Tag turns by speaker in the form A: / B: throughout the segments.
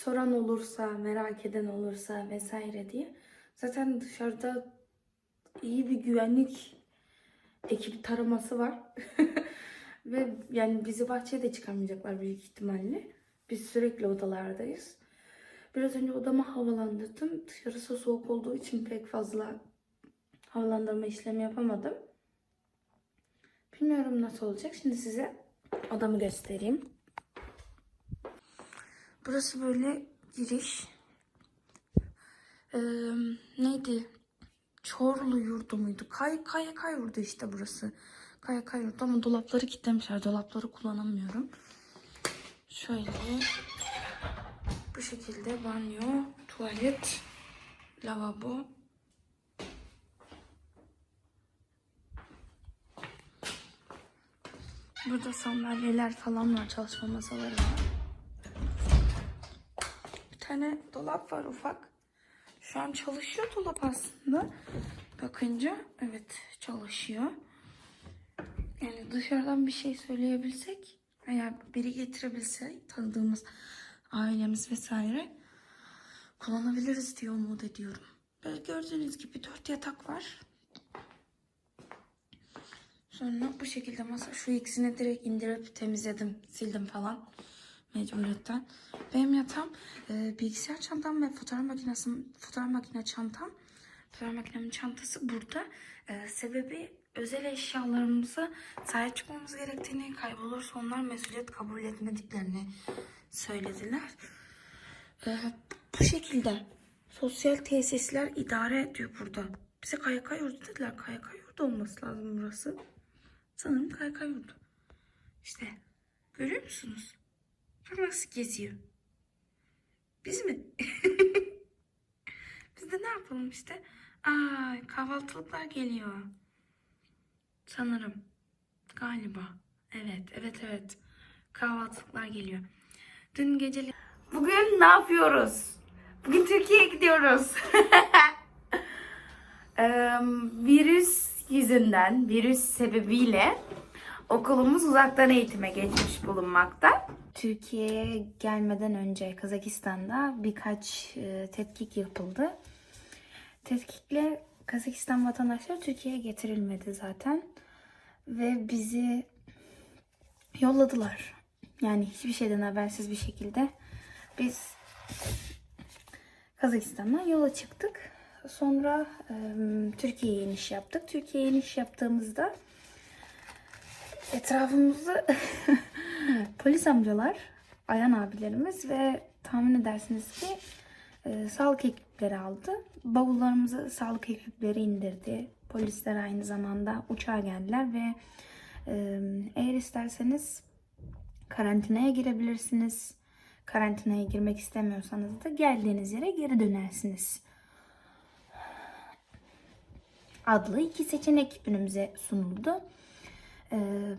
A: soran olursa, merak eden olursa vesaire diye. Zaten dışarıda iyi bir güvenlik ekip taraması var. Ve yani bizi bahçeye de çıkarmayacaklar büyük ihtimalle. Biz sürekli odalardayız. Biraz önce odamı havalandırdım. Dışarısı soğuk olduğu için pek fazla havalandırma işlemi yapamadım. Bilmiyorum nasıl olacak. Şimdi size odamı göstereyim. Burası böyle giriş. Ee, neydi? Çorlu yurdu muydu? Kay, kaya kay yurdu işte burası. Kaya kay yurdu ama dolapları kilitlemişler. Dolapları kullanamıyorum. Şöyle bu şekilde banyo, tuvalet, lavabo. Burada sandalyeler falan var, çalışma masaları var. Tane dolap var ufak. Şu an çalışıyor dolap aslında. Bakınca evet çalışıyor. Yani dışarıdan bir şey söyleyebilsek veya biri getirebilse tanıdığımız ailemiz vesaire kullanabiliriz diye umut ediyorum. Böyle gördüğünüz gibi dört yatak var. Sonra bu şekilde masa şu ikisini direkt indirip temizledim, sildim falan mecburiyetten. Benim yatağım e, bilgisayar çantam ve fotoğraf makinesi, fotoğraf makine çantam. Fotoğraf makinemin çantası burada. E, sebebi özel eşyalarımıza sahip çıkmamız gerektiğini, kaybolursa onlar mesuliyet kabul etmediklerini söylediler. E, bu şekilde sosyal tesisler idare ediyor burada. Bize KYK yurdu dediler. KYK yurdu olması lazım burası. Sanırım KYK yurdu. İşte görüyor musunuz? Nasıl geziyor. Biz mi? Biz de ne yapalım işte? Aa, kahvaltılıklar geliyor. Sanırım. Galiba. Evet, evet, evet. Kahvaltılıklar geliyor. Dün gece... Bugün ne yapıyoruz? Bugün Türkiye'ye gidiyoruz. Virüs yüzünden, virüs sebebiyle okulumuz uzaktan eğitime geçmiş bulunmakta. Türkiye'ye gelmeden önce Kazakistan'da birkaç e, tetkik yapıldı. Tetkikle Kazakistan vatandaşları Türkiye'ye getirilmedi zaten. Ve bizi yolladılar. Yani hiçbir şeyden habersiz bir şekilde biz Kazakistan'dan yola çıktık. Sonra e, Türkiye'ye iniş yaptık. Türkiye'ye iniş yaptığımızda etrafımızda polis amcalar, ayan abilerimiz ve tahmin edersiniz ki e, sağlık ekipleri aldı. Bavullarımızı sağlık ekipleri indirdi. Polisler aynı zamanda uçağa geldiler ve e, eğer isterseniz karantinaya girebilirsiniz. Karantinaya girmek istemiyorsanız da geldiğiniz yere geri dönersiniz. Adlı iki seçenek önümüze sunuldu. Ee,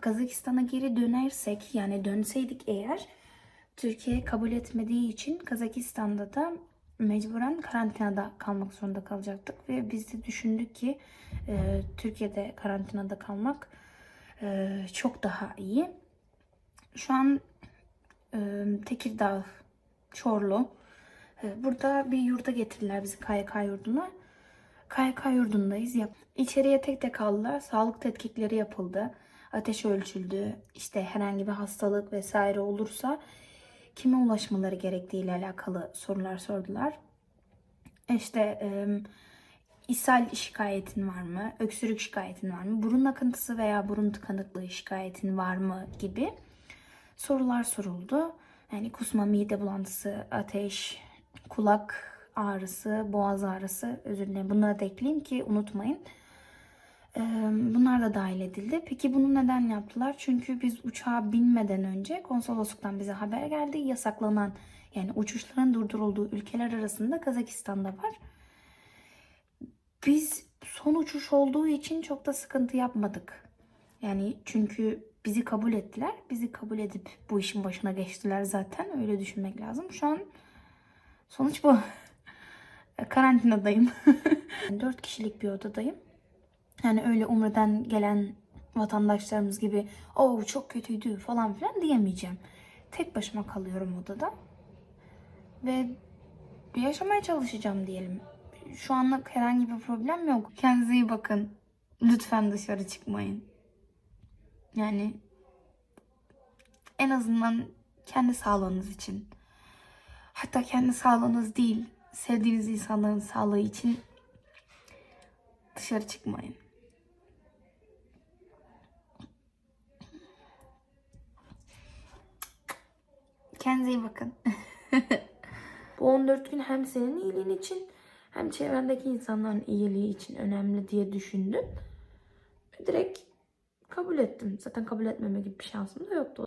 A: Kazakistan'a geri dönersek yani dönseydik eğer Türkiye kabul etmediği için Kazakistan'da da mecburen karantinada kalmak zorunda kalacaktık ve biz de düşündük ki e, Türkiye'de karantinada kalmak e, çok daha iyi. Şu an e, Tekirdağ, Çorlu. E, burada bir yurda getirdiler bizi KYK yurduna. KYK yurdundayız. İçeriye tek tek aldılar. Sağlık tetkikleri yapıldı. Ateş ölçüldü. İşte herhangi bir hastalık vesaire olursa kime ulaşmaları gerektiği ile alakalı sorular sordular. İşte e, ishal şikayetin var mı? Öksürük şikayetin var mı? Burun akıntısı veya burun tıkanıklığı şikayetin var mı? gibi sorular soruldu. Yani kusma, mide bulantısı, ateş, kulak ağrısı, boğaz ağrısı, özür dilerim bunları da ekleyeyim ki unutmayın. Bunlar da dahil edildi. Peki bunu neden yaptılar? Çünkü biz uçağa binmeden önce konsolosluktan bize haber geldi. Yasaklanan yani uçuşların durdurulduğu ülkeler arasında Kazakistan'da var. Biz son uçuş olduğu için çok da sıkıntı yapmadık. Yani çünkü bizi kabul ettiler. Bizi kabul edip bu işin başına geçtiler zaten. Öyle düşünmek lazım. Şu an sonuç bu. Karantinadayım. Dört kişilik bir odadayım. Yani öyle Umre'den gelen vatandaşlarımız gibi o çok kötüydü falan filan diyemeyeceğim. Tek başıma kalıyorum odada. ve yaşamaya çalışacağım diyelim. Şu anlık herhangi bir problem yok. Kendinize iyi bakın. Lütfen dışarı çıkmayın. Yani en azından kendi sağlığınız için. Hatta kendi sağlığınız değil, sevdiğiniz insanların sağlığı için dışarı çıkmayın. Kendinize iyi bakın. Bu 14 gün hem senin iyiliğin için hem çevrendeki insanların iyiliği için önemli diye düşündüm. Direkt kabul ettim. Zaten kabul etmeme gibi bir şansım da yoktu.